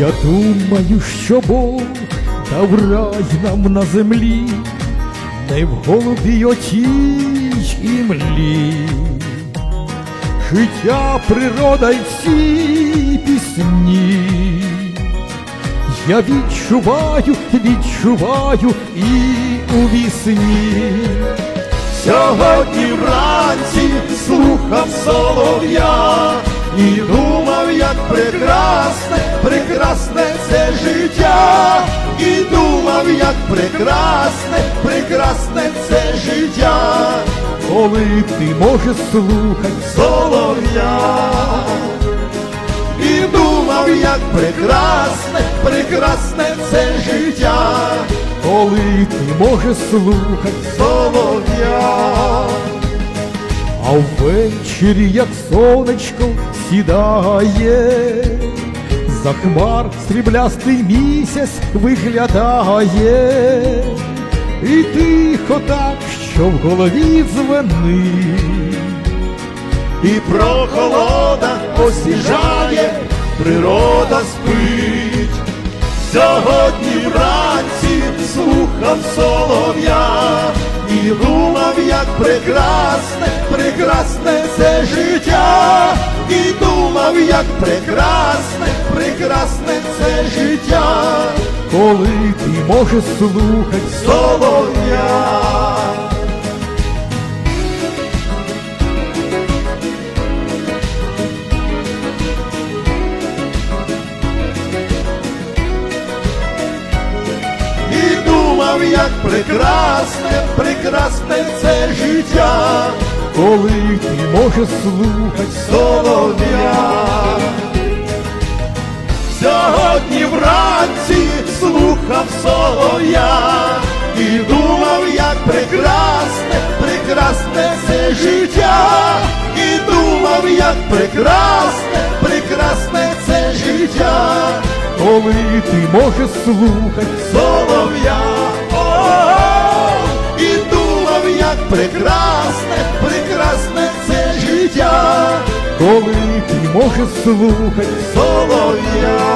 Я думаю, що Бог дав рай нам на землі, не в голубій отій і млі. Життя, природа й всі пісні. Я відчуваю, відчуваю і у вісні. Сьогодні вранці слухав солов'я і думав, як прекрасне, прекрасне це життя, і думав, як прекрасне, прекрасне це життя, Коли ти можеш слухать солов'я, і думав, як прекрасне, прекрасне це життя, коли ти можеш слухать, солов'я. а ввечері, як сонечко сідає, за хмар сріблястий місяць виглядає, і тихо так, що в голові дзвенить. і прохолода освіжає, природа спить. Сьогодні вранці слухав солов'я і думав, як прекрасне, прекрасне це життя, і думав, як прекрасне, прекрасне це життя, Коли ти можеш слухать, солов'я. І думав, як прекрасне, прекрасне це життя, коли ти можеш слухать, солов'я. Вранці слухав солов'я і думав, як прекрасне, прекрасне це життя, і думав, як прекрасне, прекрасне це життя, коли ти можеш слухать, солов'я, і думав, як прекрасне, прекрасне це життя, коли ти можеш слухать. солов'я.